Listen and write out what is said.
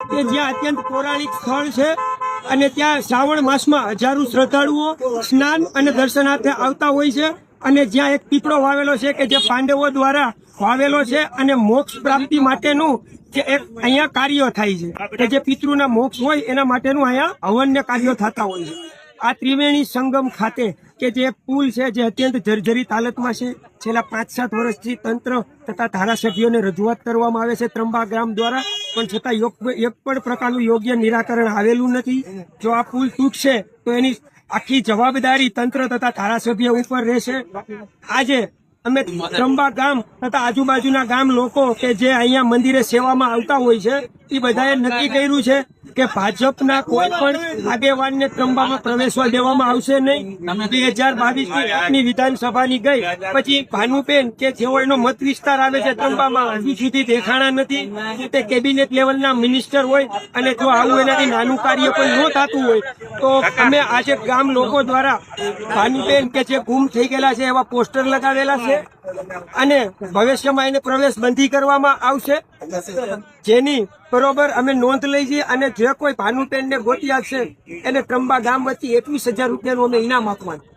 કે જ્યાં અત્યંત પૌરાણિક સ્થળ છે અને ત્યાં શ્રાવણ માસમાં હજારો શ્રદ્ધાળુઓ સ્નાન અને દર્શનાર્થે આવતા હોય છે અને જ્યાં એક પીપળો વાવેલો છે કે જે પાંડવો દ્વારા વાવેલો છે અને મોક્ષ પ્રાપ્તિ માટેનું જે એક અહીંયા કાર્ય થાય છે. કે જે પિતૃના મોક્ષ હોય એના માટેનું અહીંયા હવન્ય કાર્યો થતા હોય છે. આ ત્રિવેણી સંગમ ખાતે કે જે પુલ છે, જે અત્યંત જર્જરિત હાલતમાં છે, છેલ્લા પાંચ સાત વર્ષથી તંત્ર તથા ધારાસભ્યોને રજૂઆત કરવામાં આવે છે ત્રંબા ગ્રામ દ્વારા, પણ છતાં એક પણ પ્રકારનું યોગ્ય નિરાકરણ આવેલું નથી. જો આ પુલ તૂટશે તો એની આખી જવાબદારી તંત્ર તથા ધારાસભ્ય ઉપર રહેશે. આજે અમે ત્રંબા ગામ તથા આજુબાજુના ગામ લોકો કે જે અહીંયા મંદિરે સેવામાં આવતા હોય છે, એ બધાએ નક્કી કર્યું છે કે ભાજપના કોઈ પણ આગેવાનને ત્રંબામાં પ્રવેશવા દેવામાં આવશે નહીં. બે હજાર બાવીસની વિધાનસભાની ગઈ. પછી ભાનુબેન કે જેઓનો મત વિસ્તાર આવે છે ત્રંબામાં હજુ સુધી દેખાણા નથી. તે કેબિનેટ લેવલના મિનિસ્ટર હોય અને જો આવું એનાથી નાનું કાર્ય કોઈ ન થતું હોય તો અમે આજે ગામ લોકો દ્વારા ભાનુબેન કે જે ગુમ થઈ ગયેલા છે એવા પોસ્ટર લગાવેલા છે. અને ભવિષ્યમાં એને પ્રવેશ બંધી કરવામાં આવશે. જેની બરોબર, અમે નોંધ લઈ જઈએ અને જે કોઈ ભાનુબેન ને ગોતી આપશે, એને ત્રંબા ગામ વચ્ચે એકવીસ હજાર રૂપિયાનું અમે ઇનામ આપવાનું.